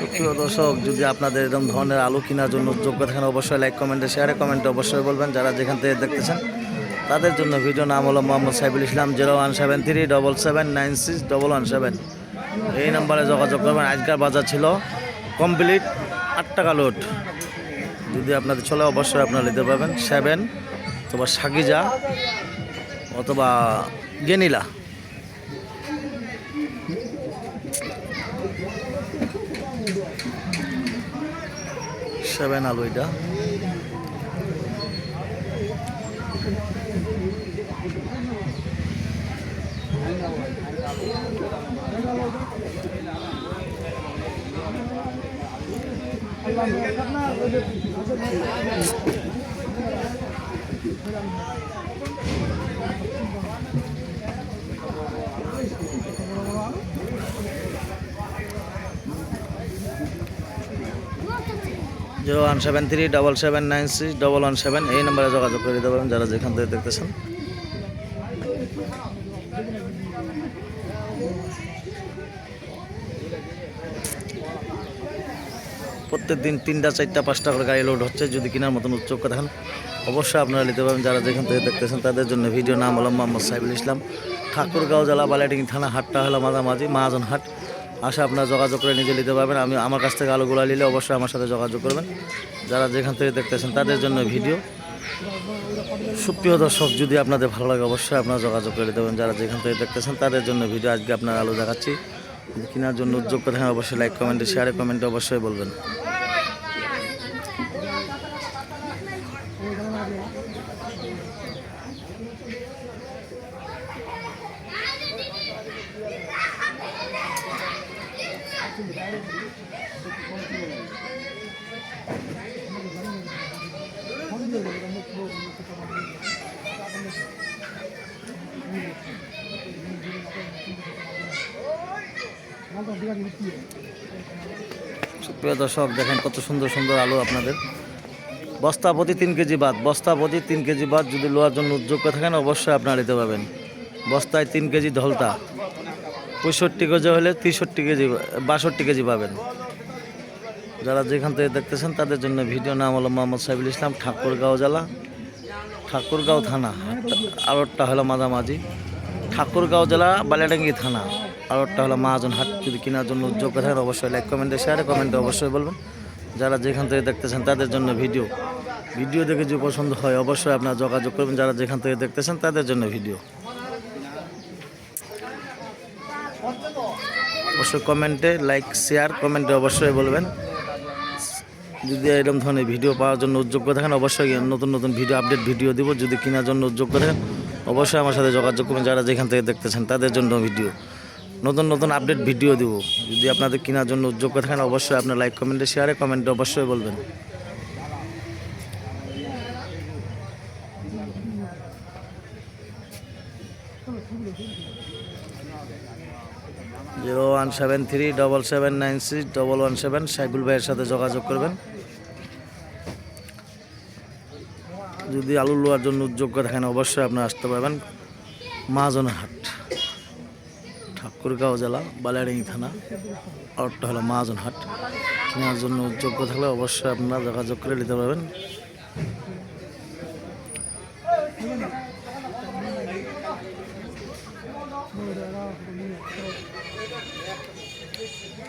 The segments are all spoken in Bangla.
সুপ্রিয় দর্শক, যদি আপনাদের এরকম ধরনের আলু কেনার জন্য যোগ্য থাকেন, অবশ্যই লাইক কমেন্টে শেয়ারে কমেন্টে অবশ্যই বলবেন। যারা যেখান থেকে দেখতেছেন, তাদের জন্য ভিডিও নাম হলো Mohammad Saibul Islam zero one seven three double seven nine six double one seven এই নাম্বারে যোগাযোগ করবেন। আজকের বাজার ছিল কমপ্লিট আট টাকা লোড যদি আপনাদের চলে, অবশ্যই আপনারা নিতে পারবেন। সেভেন অথবা সাগিজা, অথবা গেনিলা। সেভেন আলু এটা। Zero one seven three double seven nine six double one seven এই নম্বরে যোগাযোগ করে দিতে পারেন যারা যেখান থেকে দেখতেছেন। প্রত্যেক দিন তিনটা, চারটা, পাঁচটা করে গাড়ি লোড হচ্ছে, যদি কেনার মতন উচ্চক থাকেন, অবশ্যই আপনারা নিতে পারেন যারা যেখান থেকে দেখতেছেন, তাদের জন্য ভিডিও নাম হলো মোহাম্মদ সাইবুল ইসলাম। ঠাকুরগাঁও জেলা বালাডিং থানা, হাটটা হলো মাঝামাঝি, মহাজন হাট। আসা আপনার যোগাযোগ করে নিজে নিতে পারবেন। আমি আমার কাছ থেকে আলোগুলা নিলে অবশ্যই আমার সাথে যোগাযোগ করবেন। যারা যেখান থেকে দেখতেছেন, তাদের জন্য ভিডিও। সুপ্রিয় দর্শক, যদি আপনাদের ভালো লাগে, অবশ্যই আপনারা যোগাযোগ করে দেবেন। যারা যেখান থেকে দেখতেছেন, তাদের জন্য ভিডিও আজকে আপনার আলো দেখাচ্ছি। কেনার জন্য উদ্যোগ থাকেন, অবশ্যই লাইক কমেন্টে শেয়ারে কমেন্টে অবশ্যই বলবেন। সুপ্রিয় দর্শক, দেখেন কত সুন্দর সুন্দর আলু আপনাদের। বস্তা প্রতি তিন কেজি বাদ, বস্তা প্রতি তিন কেজি বাদ যদি লোয়ার জন্য উদ্যোগ থাকেন, অবশ্যই আপনারা নিতে পারবেন। বস্তায় তিন কেজি ধলতা পঁয়ষট্টি কেজি হলে তেষট্টি কেজি বাষট্টি কেজি পাবেন। যারা যেখান থেকে দেখতেছেন তাদের জন্য ভিডিও নাম হলো মোহাম্মদ সাইবুল ইসলাম, ঠাকুরগাঁও জেলা, ঠাকুরগাঁও থানা। আরোরটা হলো মাঝামাঝি। ঠাকুরগাঁও জেলা বালিয়াডাঙ্গি থানা। আরোরটা হলো মহাজন হাট। যদি কেনার জন্য উদ্যোগ থাকেন অবশ্যই লাইক কমেন্টে শেয়ারে কমেন্টে অবশ্যই বলবেন। যারা যেখান থেকে দেখতেছেন তাদের জন্য ভিডিও। ভিডিও দেখে যদি পছন্দ হয় অবশ্যই আপনারা যোগাযোগ করবেন। যারা যেখান থেকে দেখতেছেন তাদের জন্য ভিডিও। অবশ্যই কমেন্টে লাইক, শেয়ার, কমেন্টে অবশ্যই বলবেন। যদি এরকম ধরনের ভিডিও পাওয়ার জন্য উদ্যোগ থাকেন, অবশ্যই নতুন নতুন ভিডিও আপডেট ভিডিও দিব। যদি কেনার জন্য উদ্যোগ থাকেন, অবশ্যই আমার সাথে যোগাযোগ করবেন, যারা যেখান থেকে দেখতেছেন তাদের জন্য ভিডিও। নতুন নতুন আপডেট ভিডিও দিব। যদি আপনাদের কেনার জন্য উদ্যোগ থাকেন, অবশ্যই আপনার লাইক, কমেন্টে শেয়ারে, কমেন্টে অবশ্যই বলবেন। Zero one seven three double seven nine six double one seven Saibul ভাইয়ের সাথে যোগাযোগ করবেন। যদি আলু লোয়ার জন্য যোগ্য থাকেন, অবশ্যই আপনি আসতে পারবেন। মহাজন হাট, ঠাকুরগাঁও জেলা বালিয়াডিঙ্গি থানা। অর্থ হলো মহাজন হাট। কেনার জন্য যোগ্য থাকলে অবশ্যই আপনারা যোগাযোগ করে নিতে পারবেন।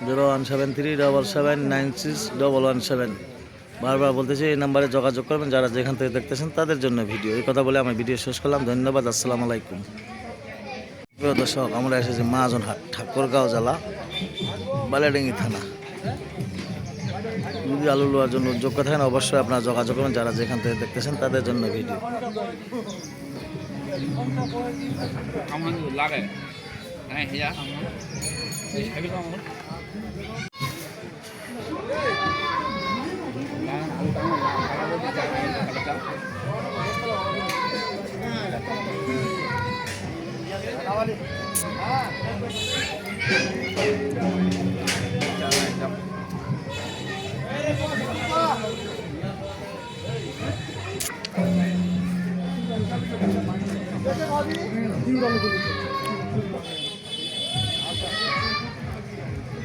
Zero one seven three double seven nine six double one seven বারবার বলতেছি, এই নাম্বারে যোগাযোগ করবেন, যারা যেখান থেকে দেখতেছেন তাদের জন্য ভিডিও এই কথা বলে আমি ভিডিও শেষ করলাম। ধন্যবাদ, আসসালামু আলাইকুম। প্রিয় দর্শক, আমরা এসেছি মহাজন হাট, ঠাকুরগাঁও জেলা বালিয়াডাঙ্গি থানা। যদি আলু লোয়ার জন্য যোগ্য থাকেন, অবশ্যই আপনারা যোগাযোগ করবেন, যারা যেখান থেকে দেখতেছেন তাদের জন্য video này thì giá không đi phải biết không